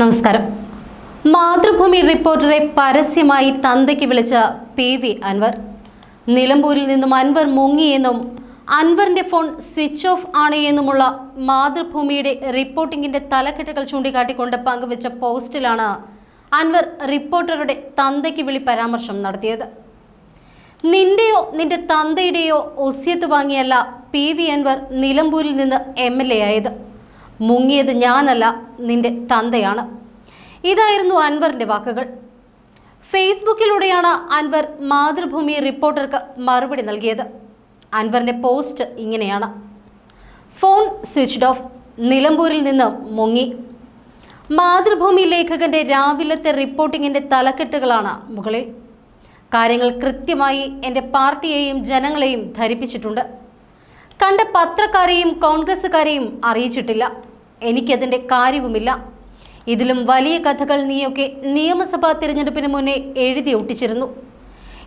നമസ്കാരം. മാതൃഭൂമി റിപ്പോർട്ടറെ പരസ്യമായി തന്തയ്ക്ക് വിളിച്ച പി വി അൻവർ. നിലമ്പൂരിൽ നിന്നും അൻവർ മുങ്ങിയെന്നും അൻവറിന്റെ ഫോൺ സ്വിച്ച് ഓഫ് ആണ് എന്നുമുള്ള മാതൃഭൂമിയുടെ റിപ്പോർട്ടിംഗിന്റെ തലക്കെട്ടുകൾ ചൂണ്ടിക്കാട്ടിക്കൊണ്ട് പങ്കുവച്ച പോസ്റ്റിലാണ് അൻവർ റിപ്പോർട്ടറുടെ തന്തയ്ക്ക് വിളി പരാമർശം നടത്തിയത്. നിന്റെയോ നിന്റെ തന്തയുടെയോ ഒസ്യത്ത് വാങ്ങിയല്ല പി വി അൻവർ നിലമ്പൂരിൽ നിന്ന് എം എൽ എ ആയത്. മുങ്ങിയത് ഞാനല്ല നിന്റെ തന്തയാണ്. ഇതായിരുന്നു അൻവറിന്റെ വാക്കുകൾ. ഫേസ്ബുക്കിലൂടെയാണ് അൻവർ മാതൃഭൂമി റിപ്പോർട്ടർക്ക് മറുപടി നൽകിയത്. അൻവറിന്റെ പോസ്റ്റ് ഇങ്ങനെയാണ്. ഫോൺ സ്വിച്ച്ഡ് ഓഫ് നിലമ്പൂരിൽ നിന്ന് മുങ്ങി. മാതൃഭൂമി ലേഖകന്റെ രാവിലത്തെ റിപ്പോർട്ടിങ്ങിന്റെ തലക്കെട്ടുകളാണ് മുകളിൽ. കാര്യങ്ങൾ കൃത്യമായി എന്റെ പാർട്ടിയെയും ജനങ്ങളെയും ധരിപ്പിച്ചിട്ടുണ്ട്. കണ്ട പത്രക്കാരെയും കോൺഗ്രസ്സുകാരെയും അറിയിച്ചിട്ടില്ല. എനിക്കതിന്റെ കാര്യവുമില്ല. ഇതിലും വലിയ കഥകൾ നീയൊക്കെ നിയമസഭാ തിരഞ്ഞെടുപ്പിന് മുന്നേ എഴുതി ഒട്ടിച്ചിരുന്നു.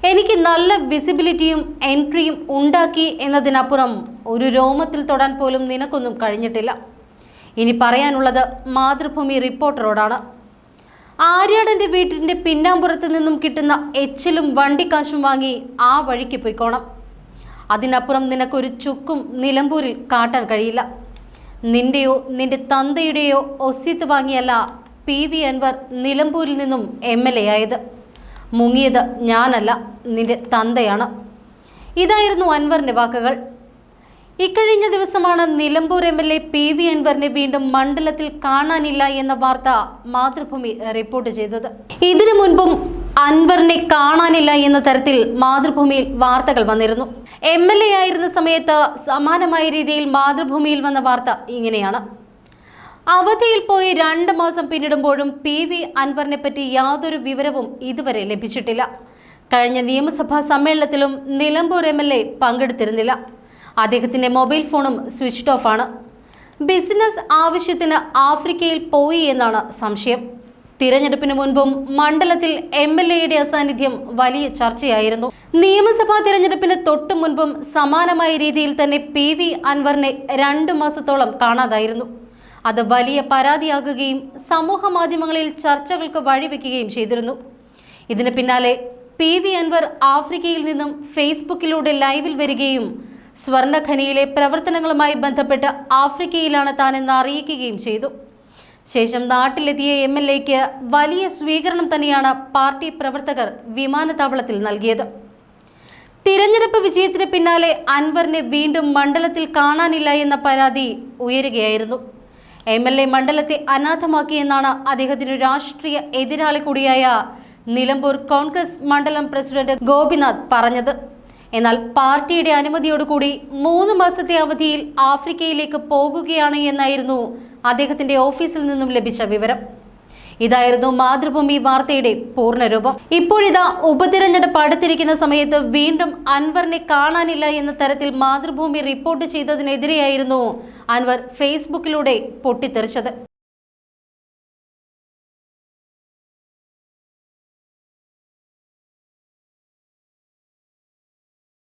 എനിക്ക് നല്ല വിസിബിലിറ്റിയും എൻട്രിയും ഉണ്ടാക്കി എന്നതിനപ്പുറം ഒരു രോമത്തിൽ തൊടാൻ പോലും നിനക്കൊന്നും കഴിഞ്ഞിട്ടില്ല. ഇനി പറയാനുള്ളത് മാതൃഭൂമി റിപ്പോർട്ടറോടാണ്. ആര്യാടന്റെ വീട്ടിന്റെ പിന്നാമ്പുറത്ത് നിന്നും കിട്ടുന്ന എച്ചിലും വണ്ടിക്കാശും വാങ്ങി ആ വഴിക്ക് പോയിക്കോണം. അതിനപ്പുറം നിനക്കൊരു ചുക്കും നിലമ്പൂരിൽ കാട്ടാൻ കഴിയില്ല. നിന്റെയോ നിന്റെ തന്തയുടെയോ ഒസ്യത്ത് വാങ്ങിയല്ല പി വി അൻവർ നിലമ്പൂരിൽ നിന്നും എം എൽ എ ആയത്. മുങ്ങിയത് ഞാനല്ല നിന്റെ തന്തയാണ്. ഇതായിരുന്നു അൻവറിന്റെ വാക്കുകൾ. ഇക്കഴിഞ്ഞ ദിവസമാണ് Nilambur M L A P V അൻവറിനെ വീണ്ടും മണ്ഡലത്തിൽ കാണാനില്ല എന്ന വാർത്ത മാതൃഭൂമി റിപ്പോർട്ട് ചെയ്തത്. ഇതിനു മുൻപും അൻവറിനെ കാണാനില്ല എന്ന തരത്തിൽ മാതൃഭൂമിയിൽ വാർത്തകൾ വന്നിരുന്നു. എം എൽ എ ആയിരുന്ന സമയത്ത് സമാനമായ രീതിയിൽ മാതൃഭൂമിയിൽ വന്ന വാർത്ത ഇങ്ങനെയാണ്. അവധിയിൽ പോയി രണ്ട് മാസം പിന്നിടുമ്പോഴും പി വി അൻവറിനെ പറ്റി യാതൊരു വിവരവും ഇതുവരെ ലഭിച്ചിട്ടില്ല. കഴിഞ്ഞ നിയമസഭാ സമ്മേളനത്തിലും നിലമ്പൂർ എം എൽ എ പങ്കെടുത്തിരുന്നില്ല. അദ്ദേഹത്തിന്റെ മൊബൈൽ ഫോണും സ്വിച്ച് ഓഫ് ആണ്. ബിസിനസ് ആവശ്യത്തിന് ആഫ്രിക്കയിൽ പോയി എന്നാണ് സംശയം. തിരഞ്ഞെടുപ്പിന് മുൻപും മണ്ഡലത്തിൽ എം എൽ എയുടെ അസാന്നിധ്യം വലിയ ചർച്ചയായിരുന്നു. നിയമസഭാ തിരഞ്ഞെടുപ്പിന് തൊട്ടു മുൻപും സമാനമായ രീതിയിൽ തന്നെ പി വി അൻവറിനെ രണ്ടു മാസത്തോളം കാണാതായിരുന്നു. അത് വലിയ പരാതിയാകുകയും സമൂഹ മാധ്യമങ്ങളിൽ ചർച്ചകൾക്ക് വഴിവെക്കുകയും ചെയ്തിരുന്നു. ഇതിന് പിന്നാലെ പി വി അൻവർ ആഫ്രിക്കയിൽ നിന്നും ഫേസ്ബുക്കിലൂടെ ലൈവിൽ വരികയും സ്വർണഖനിയിലെ പ്രവർത്തനങ്ങളുമായി ബന്ധപ്പെട്ട് ആഫ്രിക്കയിലാണ് താനെന്ന് അറിയിക്കുകയും ചെയ്തു. ശേഷം നാട്ടിലെത്തിയ എം എൽ എക്ക് വലിയ സ്വീകരണം തന്നെയാണ് പാർട്ടി പ്രവർത്തകർ വിമാനത്താവളത്തിൽ നൽകിയത്. തിരഞ്ഞെടുപ്പ് വിജയത്തിന് പിന്നാലെ അൻവറിനെ വീണ്ടും മണ്ഡലത്തിൽ കാണാനില്ല എന്ന പരാതി ഉയരുകയായിരുന്നു. എം എൽ എ മണ്ഡലത്തെ അനാഥമാക്കിയെന്നാണ് അദ്ദേഹത്തിന് രാഷ്ട്രീയ എതിരാളി കൂടിയായ നിലമ്പൂർ കോൺഗ്രസ് മണ്ഡലം പ്രസിഡന്റ് ഗോപിനാഥ് പറഞ്ഞത്. എന്നാൽ പാർട്ടിയുടെ അനുമതിയോടുകൂടി മൂന്ന് മാസത്തെ അവധിയിൽ ആഫ്രിക്കയിലേക്ക് പോകുകയാണ് എന്നായിരുന്നു അദ്ദേഹത്തിന്റെ ഓഫീസിൽ നിന്നും ലഭിച്ച വിവരം. ഇതായിരുന്നു മാതൃഭൂമി വാർത്തയുടെ പൂർണരൂപം. ഇപ്പോഴിതാ ഉപതിരഞ്ഞെടുപ്പ് അടുത്തിരിക്കുന്ന സമയത്ത് വീണ്ടും അൻവറിനെ കാണാനില്ല എന്ന തരത്തിൽ മാതൃഭൂമി റിപ്പോർട്ട് ചെയ്തതിനെതിരെയായിരുന്നു അൻവർ ഫേസ്ബുക്കിലൂടെ പൊട്ടിത്തെറിച്ചത്.